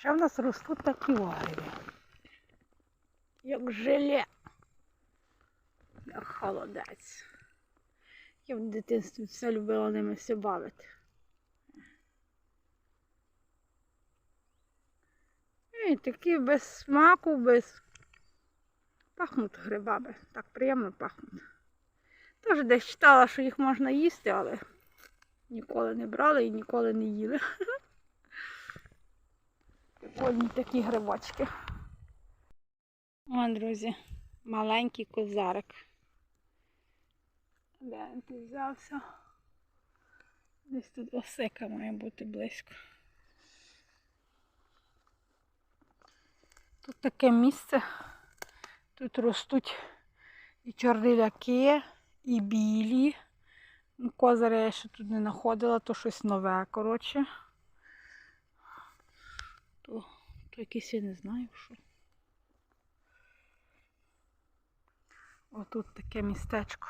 Ще в нас ростуть такі вариві. Як желе. Як холодець. Я в дитинстві все любила ними все бавити. І такі без смаку, без пахнуть грибами. Так приємно пахнуть. Теж десь читала, що їх можна їсти, але ніколи не брали і ніколи не їли. Прикольні такі грибочки. О, друзі, маленький козарик. Де він тут взявся? Десь тут осика має бути близько. Тут таке місце. Тут ростуть і чорниляки, і білі. Ну, Козаря я ще тут не знаходила, то щось нове, коротше. То, то якийсь я не знаю що. Отут таке містечко.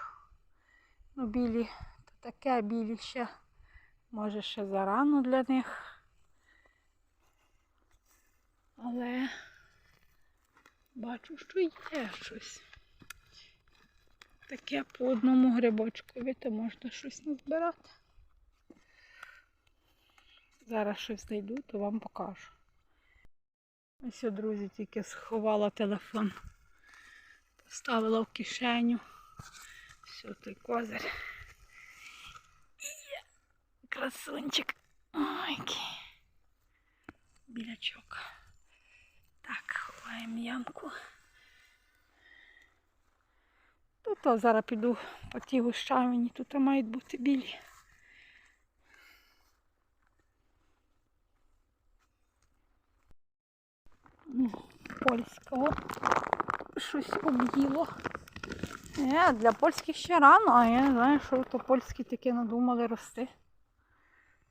Ну, білі, то таке, білі ще. Може ще зарано для них. Але бачу, що є щось. Таке по одному грибочкові, то можна щось назбирати. Зараз щось знайду, то вам покажу. Ось, друзі, тільки сховала телефон. Поставила в кишеню. Все, той козир. Є. Красунчик. Ой, який. Білячок. Так, ховаємо ямку. Тут зараз піду по тій гущавині, тут мають бути білі. Польського щось об'їло. Е, для польських ще рано, а я не знаю, що то польські таке надумали рости.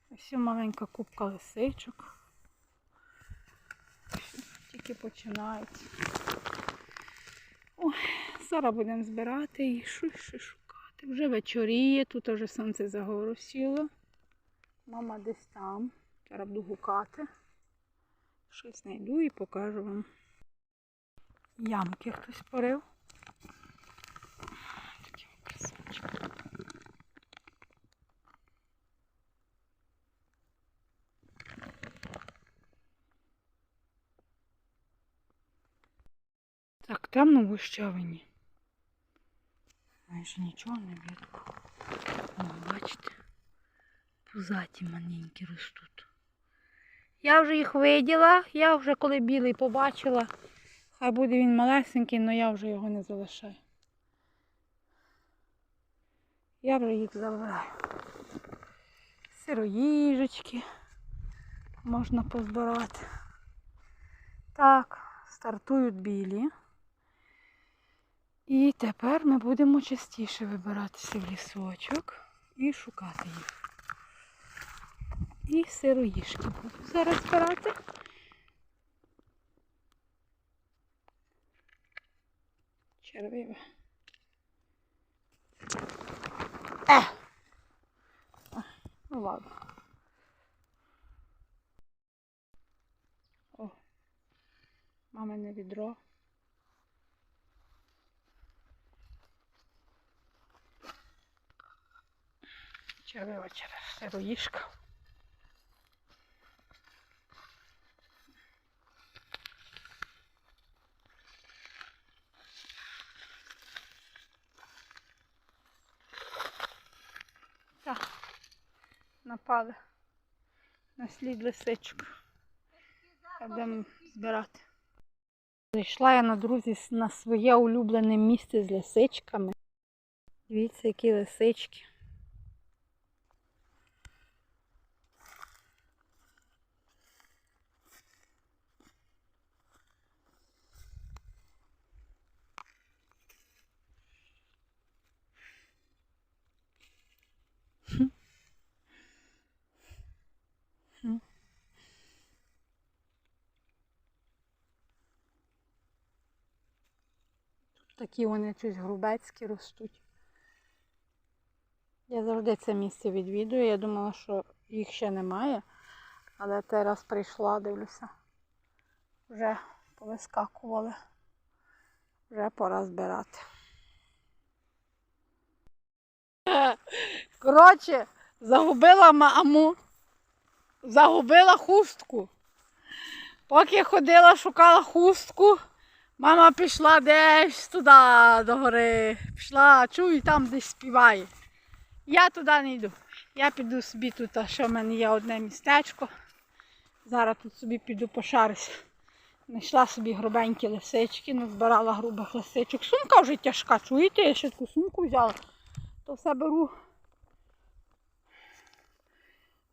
Ось маленька кубка лисичок. Тільки починають. Ой, зараз будемо збирати і щось ще шукати. Вже вечоріє, тут вже сонце за гору сіло. Мама десь там. Зараз буду гукати. Щось знайду і покажу вам. Ямки хтось порив. Такі красавчики. Так, темно в гущавині. Майже нічого не видно. Бачите, пузаті маленькі ростуть. Я вже їх виділа, я вже коли білий побачила. Хай буде він малесенький, але я вже його не залишаю. Я вже їх забираю. Сироїжечки можна позбирати. Так, стартують білі. І тепер ми будемо частіше вибиратися в лісочок і шукати їх. І сироїжки буду зараз збирати. Червиве. Е! Ну ладно. О, мамине відро. Червива через сироїжка. Так, напали на слід лисичок. Будемо збирати. Зайшла я на друзі на своє улюблене місце з лисичками. Дивіться, які лисички. Такі вони щось грубецькі ростуть. Я завжди це місце відвідую. Я думала, що їх ще немає. Але те раз прийшла, дивлюся. вже повискакували. Вже пора збирати. Коротше, загубила маму, загубила хустку. Поки ходила, шукала хустку, мама пішла десь туди до гори. Пішла, чую, там десь співає. Я туди не йду. Я піду собі тут, а що в мене є одне містечко. Зараз тут собі піду пошарюсь. Знайшла собі грубенькі лисички, назбирала грубих лисичок. Сумка вже тяжка, чуєте, я ще таку сумку взяла. То все беру.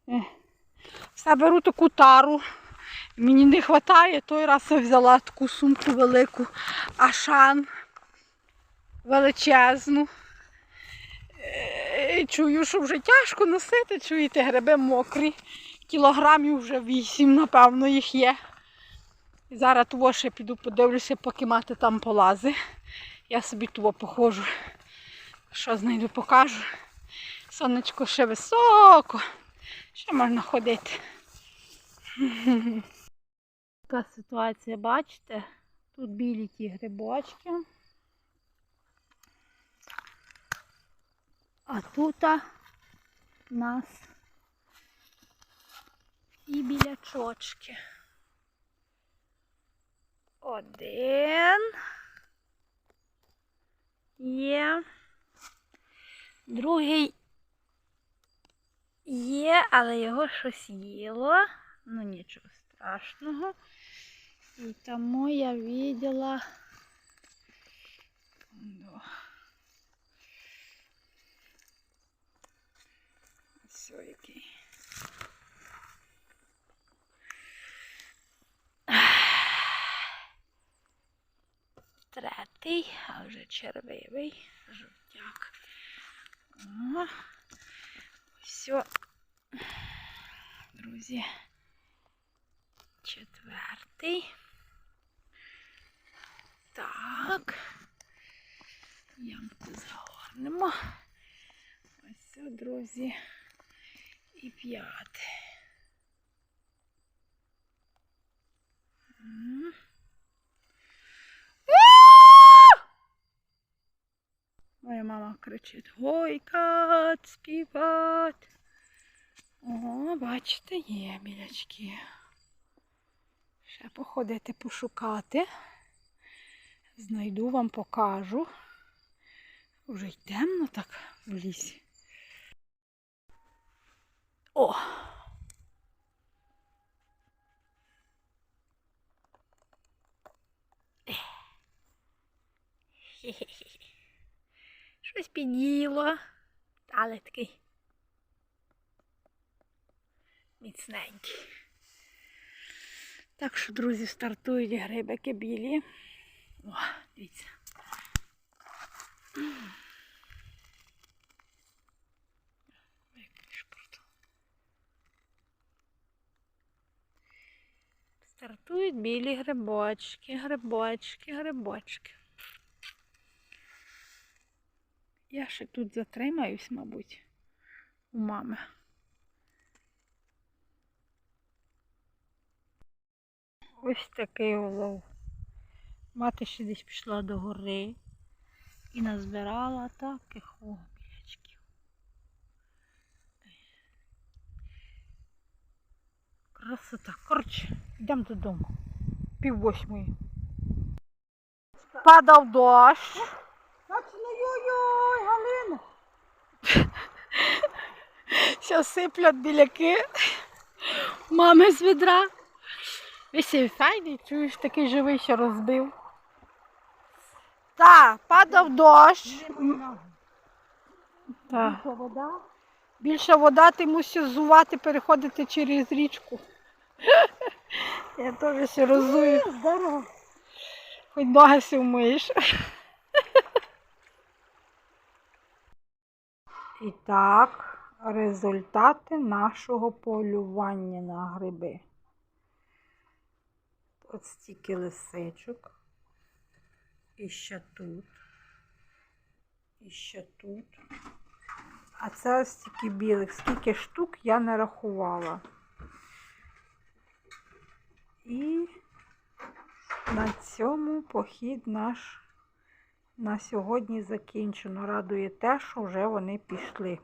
Е, Все беру таку тару. Мені не вистачає, той раз я взяла таку сумку велику, ашан величезну. Е, Чую, що вже тяжко носити, чуєте, гриби мокрі. Кілограмів вже вісім, напевно, їх є. Зараз того ще піду подивлюся, поки мати там полази. Я собі того походжу. Що знайду, покажу. Сонечко ще високо. Ще можна ходити. Така ситуація, бачите? Тут білі ті грибочки. А тут у нас і білячочки. Один. Є. Другий є, але його щось їло. Ну нічого страшного. І тому я видела. Ну. Ось який. Третій, а вже червивий, жовтяк. О, все, друзі. Четвертий. Так. Ямку загорнемо. Ось це, друзі. І п'ятий. Моя мама кричить Гойкат, співать. О, бачите, є білячки. Ще походити пошукати. Знайду вам покажу. Вже й темно так в лісі. О! Хе-хе-хе. Щось під'їло, але такий міцненький. Так що, друзі, стартують грибики білі. О, дивіться. Стартують білі грибочки, грибочки, грибочки. Я ще тут затримаюсь, мабуть, у мами. Ось такий улов. Мати ще десь пішла до гори і назбирала таких обілячків. Красота. Коротше, йдемо додому. Пів восьмої. Падав дощ. Точно, йой-йой, Галина. Що сиплять біляки. Мами з відра. Висів файний, чуєш, такий живий, що розбив. Так, падав дощ. Так. Що, вода? Більша вода, ти мусиш зувати, переходити через річку. Я теж ще розую, Здорово. хоч ноги всі вмиєш. І так, результати нашого полювання на гриби. От стільки лисичок. І ще тут. І ще тут. А це ось стільки білих. Скільки штук я не рахувала. І На цьому похід наш на сьогодні закінчено. Радує те, що вже вони пішли.